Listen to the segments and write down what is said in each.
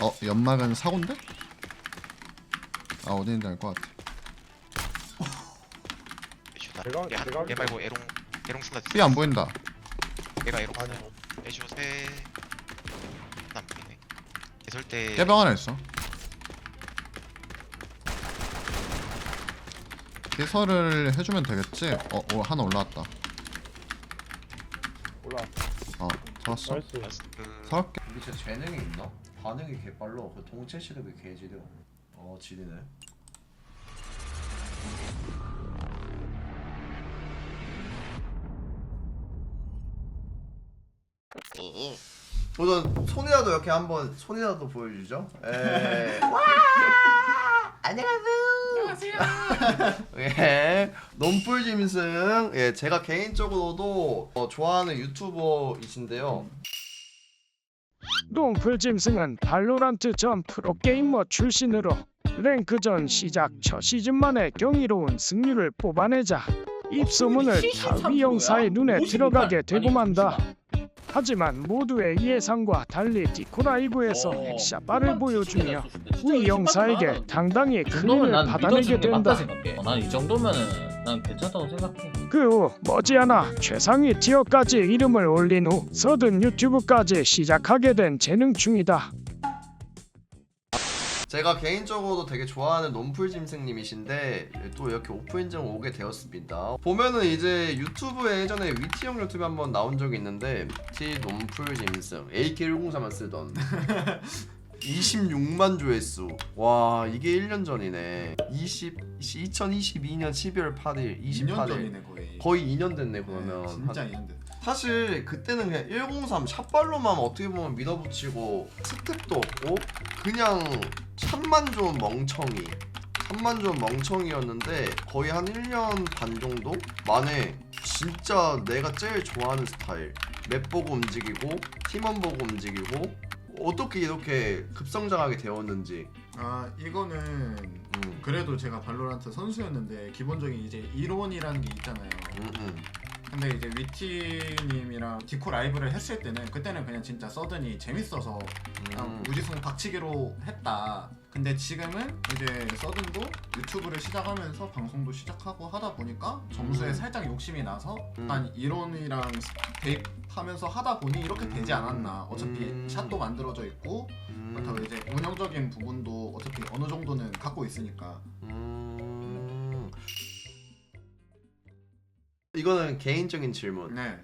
어 연막은 사고인데? 아 어디 있는지 알 것 같아. 애슈다. 내가- 얘, 한- 내가 얘 말고 에롱 에롱 스나 B 안 보인다. 얘가 에롱 아니 스나 애슈 세 남기네. 개설 때 깨병 하나 있어. 개설을 해주면 되겠지? 어, 어 하나 올라왔다. 올라 어 잡았어. 나이스. 그 살게. 이게 진짜 재능이 있나? 반응이 개빨라. 그 동체 시력이 개지려. 어 지리네. 우선 손이라도 이렇게 한번 손이라도 보여주죠. 에. 와 안녕하세요. 예, 논풀 짐승. 예, 제가 개인적으로도 어, 좋아하는 유튜버이신데요. 롱풀 짐승은 발로란트 전 프로게이머 출신으로 랭크전 시작 첫 시즌 만에 경이로운 승률을 뽑아내자 입소문을 타위 영사의 눈에 들어가게 되고 만다. 하지만 모두의 예상과 달리 디코라이브에서 핵샷발을 보여주며 위 영사에게 당당히 이 큰일을 난 받아내게 된다. 어, 난이 정도면은 난 괜찮다고 생각해. 그 후 머지않아 최상위 티어까지 이름을 올린 후 서든 유튜브까지 시작하게 된 재능충이다. 제가 개인적으로도 되게 좋아하는 논풀 짐승님이신데 또 이렇게 오프인증 오게 되었습니다. 보면은 이제 유튜브에 예전에 위티형 유튜브 한번 나온 적이 있는데 티 논풀 짐승 AK103만 쓰던 26만 조회수. 와 이게 1년 전이네. 20 2022년 12월 8일 2년 28일. 전이네 거의. 거의 2년 됐네 그러면. 네, 진짜 2년 됐. 사실 그때는 그냥 103 샷발로만 어떻게 보면 밀어붙이고 스텝도 없고 그냥 참만 좋은 멍청이. 참만 좋은 멍청이였는데 거의 한 1년 반 정도 만에 진짜 내가 제일 좋아하는 스타일. 맵 보고 움직이고 팀원 보고 움직이고 어떻게 이렇게 급성장하게 되었는지 아 이거는 음, 그래도 제가 발로란트 선수였는데 기본적인 이제 이론이라는 게 있잖아요. 음, 음. 근데 이제 위티님이랑 디코 라이브를 했을 때는 그때는 그냥 진짜 서든이 재밌어서 그냥 음. 무지성 박치기로 했다. 근데 지금은 이제 서든도 유튜브를 시작하면서 방송도 시작하고 하다 보니까 점수에 음. 살짝 욕심이 나서 음. 한 이론이랑 대입하면서 하다 보니 이렇게 되지 않았나. 어차피 음. 샷도 만들어져 있고 음. 그렇다고 이제 운영적인 부분도 어차피 어느 정도는 갖고 있으니까 음... 이거는 개인적인 질문. 네.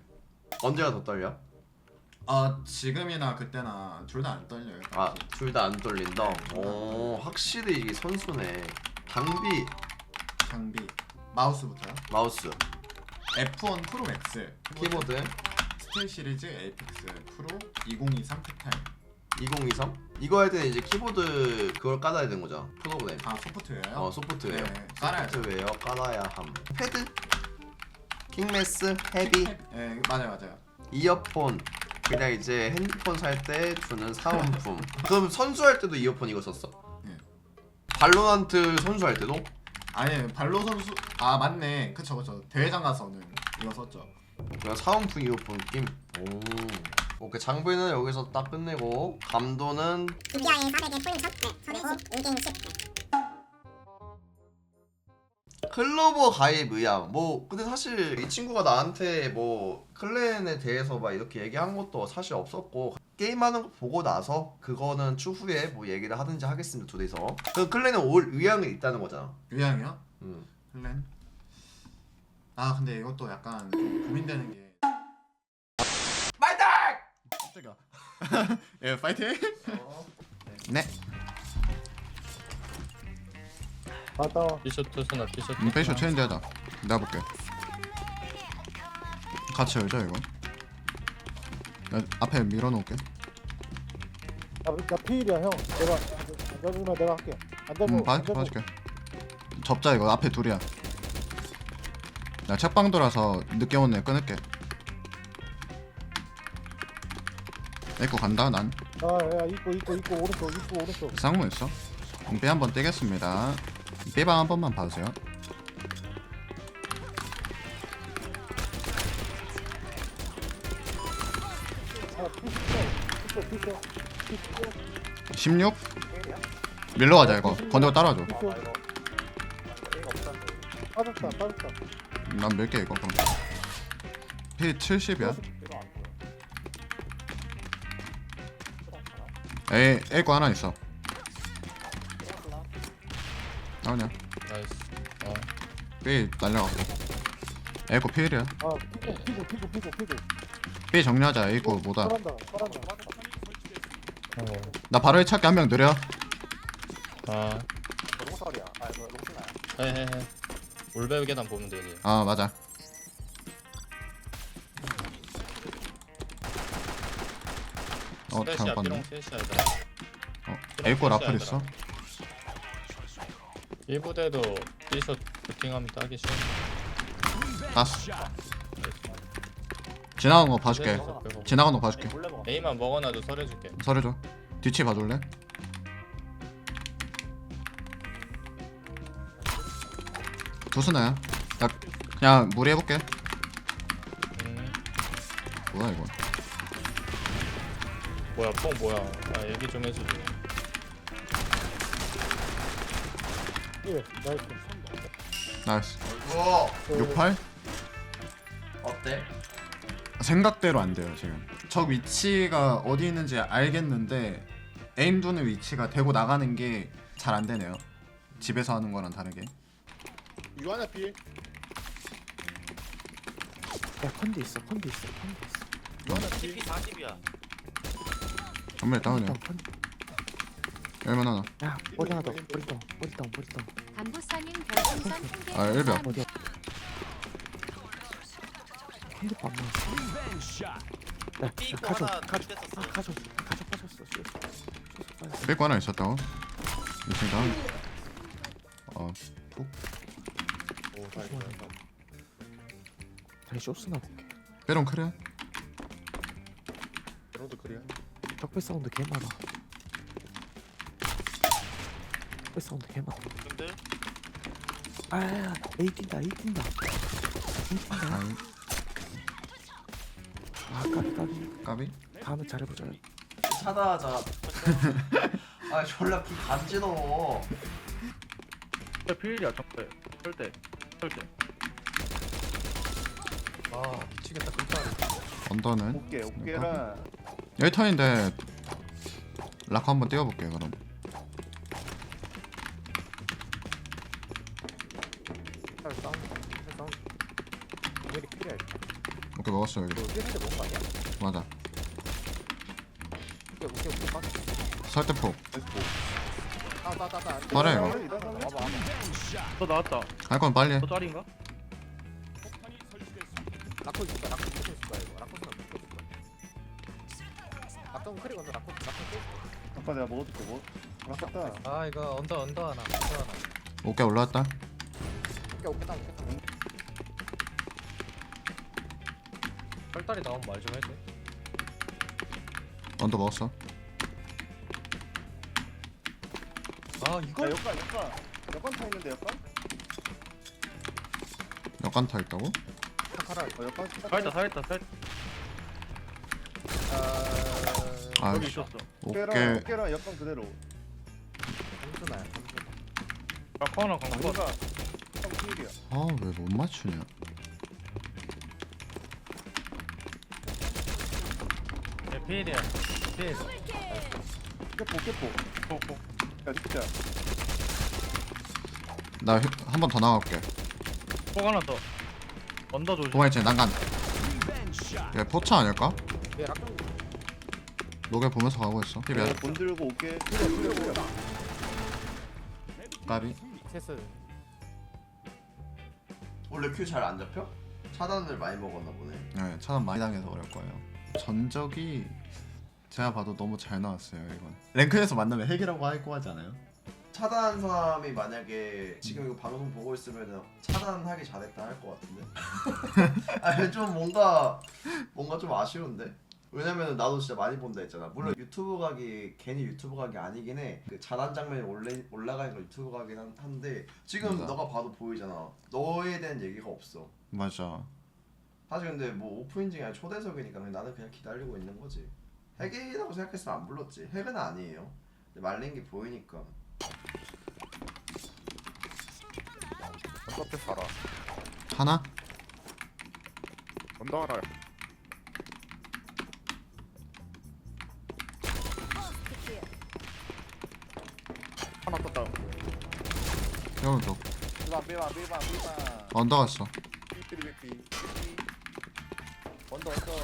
언제가 더 떨려? 아 지금이나 그때나 둘 다 안 떨려요. 아, 딱히. 둘 다 안 떨린다. 네. 오, 확실히 이게 선수네. 장비, 장비 마우스부터요. 마우스, F1 프로 맥스 키보드, 스틸 시리즈 에이펙스 프로 2023 캡타임 2023. 이거 할 때는 이제 키보드 그걸 깔아야 되는 거잖아. 프로그램. 다 소프트웨어요. 어, 소프트웨어. 네, 깔아야죠. 소프트웨어 깔아야 함. 패드, 킹메스, 헤비, 네 맞아요 맞아요. 이어폰. 그냥 이제 핸드폰 살 때 주는 사은품. 그럼 선수할 때도 이어폰 이거 썼어? 네. 발로란트 선수할 때도? 아니 발로 선수 아 맞네 그쵸 그쵸 대회장 가서는 이거 썼죠. 그냥 사은품 이어폰 느낌. 오. 오케이 장비는 여기서 딱 끝내고 감도는 DPI 400에 프레임 1000, 네, 410, 5갱 10. 클로버 가입 의향. 뭐 근데 사실 이 친구가 나한테 뭐 클랜에 대해서 막 이렇게 얘기한 것도 사실 없었고 게임하는 거 보고 나서 그거는 추후에 뭐 얘기를 하든지 하겠습니다 둘이서. 그 클랜에 올 의향이 있다는 거잖아. 유양이요? 음. 플랜. 아 근데 이것도 약간 좀 고민되는 게. 깜짝이야. 예 파이팅. 네 와 티셔츠 스나 티셔츠 음, 페이셜 체인지 하자. 내가 볼게. 같이 열자 이거. 야, 앞에 밀어놓을게. 나, 나 피일이야 형. 내가 앉아주면 내가 할게. 앉아보 음, 봐줄게 봐줄게. 접자 이거. 앞에 둘이야. 나 책방 돌아서 늦게 온애 끊을게. 에코 간다 난. 아야 입고 입고 입고 오른쪽 입고 오른쪽. 쌍무 있어? B 한번 떼겠습니다 B방 한 번만 봐주세요. 아 피시켜 피시켜 피시켜 피시켜 16 밀러 가자 이거. 건드고 따라줘. 있어. 빠졌다 빠졌다. 난 몇 개 이거. 그럼. 피 70이야? A A 거 하나 있어 나오냐 나이스. 어. B 날려갖고 A 거 필이야. 아 피고 피고 피고 피고 피고. B 정리하자. 거 뭐다. 잘한다 잘한다. 나 바로 찾기 한 명 느려. 아. 롱설이야. 아 이거 롱스나야. 헤헤헤 올베 계단 보면 되지. 아 맞아. 어 스페시아 잘못 봤네. 어거 라플 있어 1부대도 B샷 부팅하면 따기 쉬워 땄어 지나간 거 봐줄게. 지나간 거 봐줄게. A만 먹어놔도 설해줄게. 설해줘. 뒤치 봐줄래? 두스나야. 나 그냥 무리해볼게. 음. 뭐야 이거? 뭐야 뽕 뭐야? 아 얘기 좀 해주지 예 나이스. 나이스 어 68? 어때? 생각대로 안 돼요 지금 저 위치가 어디 있는지 알겠는데 에임 두는 위치가 되고 나가는 게 잘 안 되네요 집에서 하는 거랑 다르게 유한아 피. 야 컨디 있어 컨디 있어 컨디 있어 유한아 피. 전멸 다운이야 컨디 얼마나 나. 야 머리 하나 더. 머리 더. 머리 더 머리 더. 간부사님 별풍선 아, 일병. 어디야 컨디 밥 먹었어 야, 야 가져. 가져 아 가져. 가져 빠졌어. 쏘 빠졌어 뺄거 하나 있었다고? 2층 다운 어? 다시 쇼스나 볼게. 빼롱 크래? 너도 그래. 적배 사운드 개 많아 사운드 개 많아 아야야 A 뛴다 A 뛴다 A 뛴다 아이 아 까비 까비 까비? 다음에 잘해보자 차다하자 아 졸라 기 간지러워 필이야 적대. 절대. 절대. 아 미치겠다 금방. 언더는 오케이 오케이라. 여기 턴인데 락 한번 띄워볼게 그럼 오케이 먹었어 여기 아니야? 맞아 오케이 오케이 오케이 빠져. 설대폭 따따따따. 빠래, 이거. 와봐 와봐. 또 나왔다. 할건 빨리 해또 짤인가? 라코 있을까? 라코 있을 거야 이거. 라코 쓰나 못 있을 거야. 라코 크리 건너 라코 라코 또. 아까 내가 먹어줄게 뭐. 아깝다. 아 이거 언더 언더 하나 언더 하나. 오케이 올라왔다 오케이 오케이 다운 오케이 다 운. 털다리 나오면 말 좀 해줘. 언더 먹었어 아 이거 야 역관 역관. 역관 타 있는데 역관? 역간 타 있다고? 카라. 어 역관. 살다 살다 살. 아 여기 있었어. 오케이 깨랑 깨랑 역관 그대로. 공수나야. 강거. 형 필이야. 아왜 못 맞추냐 필이야. 필. 깨포 깨포. 포포. 야 진짜. 나 한 번 더 나갈게 폭 하나 더. 언더 조심. 동아있지 난간 얘 포차 아닐까? 녹여 보면서 가고 있어 TV야 돈 들고 올게. 필요 필요 필요. 까비 체스. 원래 큐 잘 안 잡혀? 차단을 많이 먹었나 보네 네 차단 많이 당해서 그럴 거예요 전적이 제가 봐도 너무 잘 나왔어요 이건. 랭크에서 만나면 핵이라고 하고 하지 않아요? 차단한 사람이 만약에 지금 이거 방송 보고 있으면 차단하기 잘했다 할 것 같은데? 아니 좀 뭔가 뭔가 좀 아쉬운데? 왜냐면 나도 진짜 많이 본다 했잖아. 물론 유튜브 각이 괜히 유튜브 각이 아니긴 해그 차단 장면이 올라, 올라가는 거 유튜브 각이긴 한- 한데 지금 맞아. 너가 봐도 보이잖아. 너에 대한 얘기가 없어. 맞아 사실 근데 뭐 오프 인증이 아니라 초대석이니까 그냥 나는 그냥 기다리고 있는 거지. 핵이라고 생각했으면 안 불렀지. 핵은 아니에요. 근데 말린 게 보이니까. 앞에 살아. 하나? 언더 알아요. 하나 떴다. 오른쪽 삐방 삐방 삐방 삐방 언더 갔어 언더 언더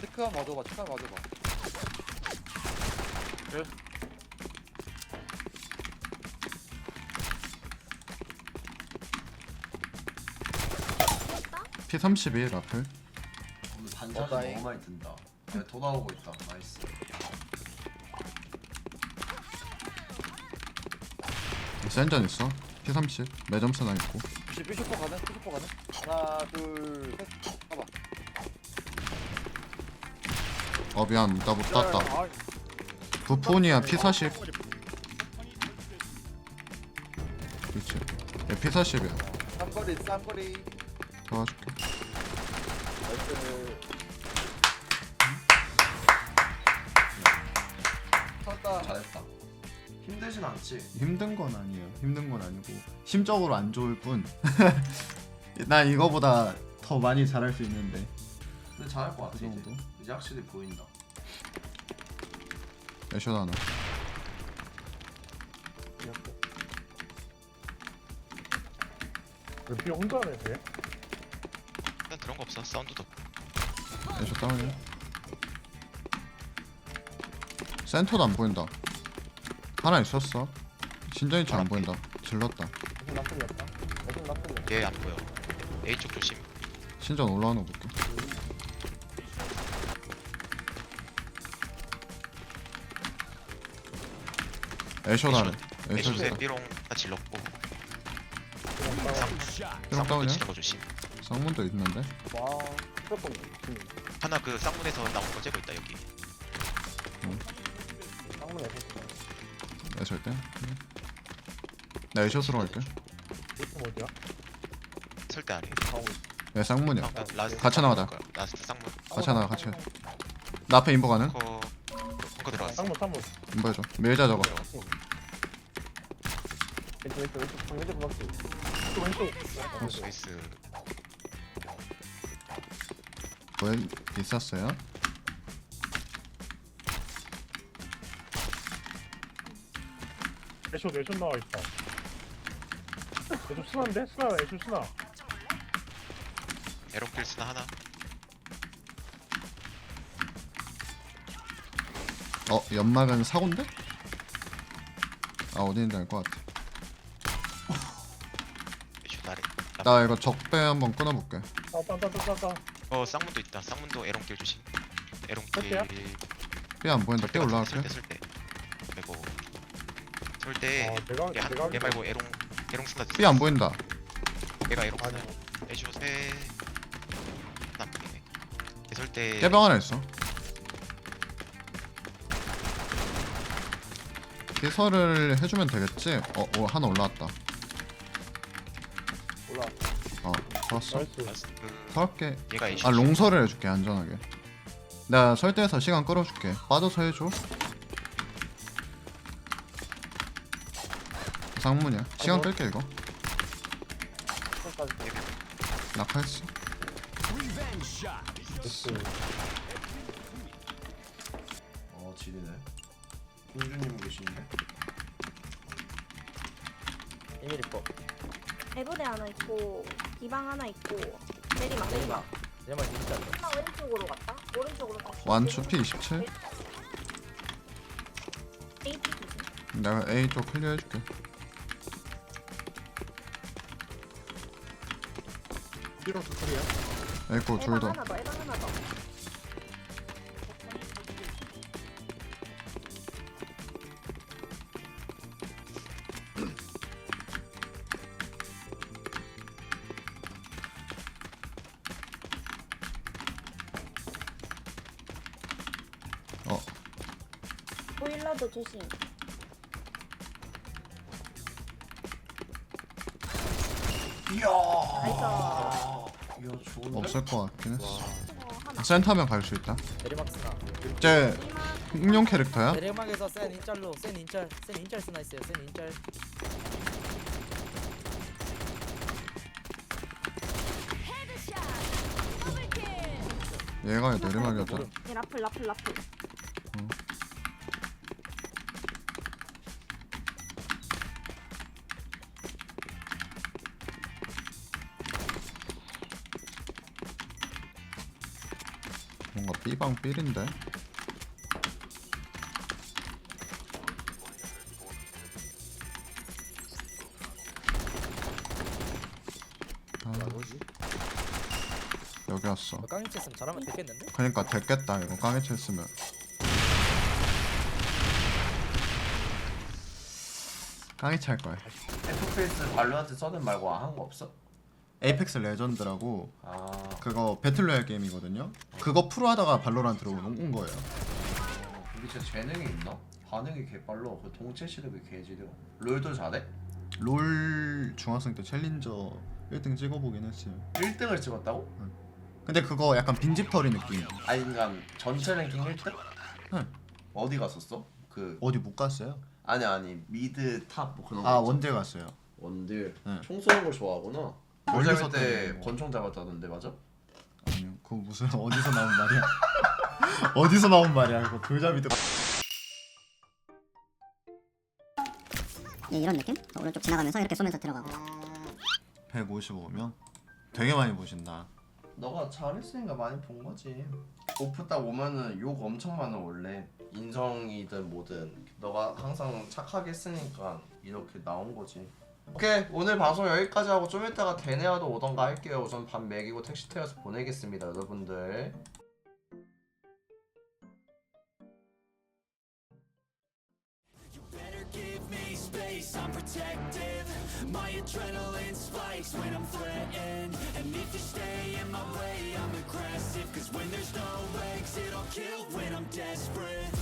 체크 한번 맞아봐 체크 한번 맞아봐 P31 라플. 오늘 어, 다행. 너무 많이 든다. 야, 더 나오고 있다. 나이스. 센전 있어 P30 매점스나 있고. 삐 삐쇼퍼 가는 삐쇼퍼 가는 하나 둘셋 가봐 어 미안. 나 못 땄다. 부폰이야 P40. 그렇지 얘 P40이야. 쌈거리 쌈거리 도와줄게 힘들진 않지 힘든 건 아니에요. 힘든 건 아니고. 심적으로 안 좋을 뿐. 난 이거보다 더 많이 잘할 수 있는데. 근데 잘할 것 같아 그 이제. 정도? 이제 확실히 보인다. 애쇼 하나 비 혼자 하네 쟤? 일단 그런 거 없어. 사운드도 없고. 애쇼 다운이야. 센터도 안 보인다 하나 있었어. 신전이치 안 보인다. 질렀다. 무슨 나쁜이었다 무슨 나쁜이야 얘안 보여. A 쪽 조심. 신전 올라오는 거 볼게. 애쇼 나네. 애쇼. 애쇼세 있다. 삐롱 다 질렀고. 삐롱 쌍문도 다운이야 치는 거 조심. 쌍문도 있는데? 와 하나 그 쌍문에서 나온 거 째고 있다 여기 애쇼 때나 애쇼스로 갈게. 이거 어디야? 설대 안에 얘 쌍문이야 방금 라스트 같이 나가자. 쌍문 거야. 라스트 쌍문. 같이 하나 같이. 나 앞에 인보 가는 벙커 벙커 들어갔어. 쌍문 쌍문. 인보 해줘. 밀자 저거 왼쪽 왼쪽 왼쪽. 방 왼쪽 박스. 왼쪽 왼쪽. 스위스. 뭐 있었어요? 애쇼 애쇼 나와 있다. 애쇼 스나인데? 스나 애쇼 스나. 에런필스나 하나. 어 연막은 사고인데? 아 어디 있는지 알 것 같아. 애쇼 나래. 나 이거 적배 한번 끊어볼게. 따따따따따 어 쌍문도 있다. 쌍문도 에런길 조심. 설대야? 에런길 삐안 보인다 삐 올라갈게. 설대 그리고 설대 아 내가 얘, 한, 내가 얘 말고 에롱 에롱 스나 삐안 보인다. 얘가 에롱 아니 스나 애쇼 세. 남기네. 설대 깨병 하나 있어. 개설을 해주면 되겠지? 어, 어 하나 올라왔다. 올라 어 좋았어. 나이스. 그 설게. 얘가 애쇼 아 롱설을 해줄게 안전하게. 내가 설대에서 시간 끌어줄게. 빠져서 해줘 쌍문이야. 시간 끌게 이거. 끝까지 낙하했어? 어. 지리네. 김주님 계시네 이밀 거 대부대 하나 있고 기방 하나 있고 내리막 내리막 얘만 진짜 하나 왼쪽으로 갔다. 오른쪽으로 다시 완추 P27 AP 내가 A 쪽 클리어 해줄게 하나 더 에방 하나 더. 어. 보일러도 조심. 이야. 나이스 좋은데? 없을 것 같긴 했어. 어, 하나. 센터면 갈 수 있다. 내리막 스나 쟤 내리막. 응용 캐릭터야? 내리막에서 센 인짤로 센 인짤 센 인짤 스나 있어요 센 인짤 얘가 내리막이었다. 얘 라플 라플 라플. 뭔 B방 삘인데? 아, 여기 왔어. 뭐 깡인 쳤으면 잘하면 됐겠는데? 그니까 됐겠다 이거 깡에 쳤으면 깡에 찰 거야. FPS 발로한테 써는 말고 한 거 없어? 에이펙스 레전드라고 아 그거 배틀로얄 게임이거든요. 그거 프로 하다가 발로란트로 온 거예요. 우리 진짜 재능이 있나? 반응이 개빨라 그 동체 시력이 개지려 롤도 잘해? 롤 중학생 때 챌린저 1등 찍어보긴 했어요. 1등을 찍었다고? 근데 그거 약간 빈집털이 느낌. 아니 그니까 전체 랭킹 1등? 응. 어디 갔었어? 그 어디 못 갔어요? 아니 아니 미드 탑뭐 그런 거 아 있잖아. 원딜 갔어요. 원딜 응. 총 쏘는 걸 좋아하구나 멀리서 때. 권총 잡았다던데 맞아? 아니요, 그거 무슨 어디서 나온 말이야? 어디서 나온 말이야? 이거 돌잡이들. 예, 이런 느낌? 오른쪽 지나가면서 이렇게 쏘면서 들어가고 155명? 되게 많이 보신다. 너가 잘했으니까 많이 본 거지 오프 딱 오면은 욕 엄청 많아 원래 인성이든 뭐든 너가 항상 착하게 했으니까 이렇게 나온 거지 오케이 오늘 방송 여기까지 하고 좀 이따가 대내와도 오던가 할게요 우선 밥 먹이고 택시 태워서 보내겠습니다 여러분들 kill when I'm desperate.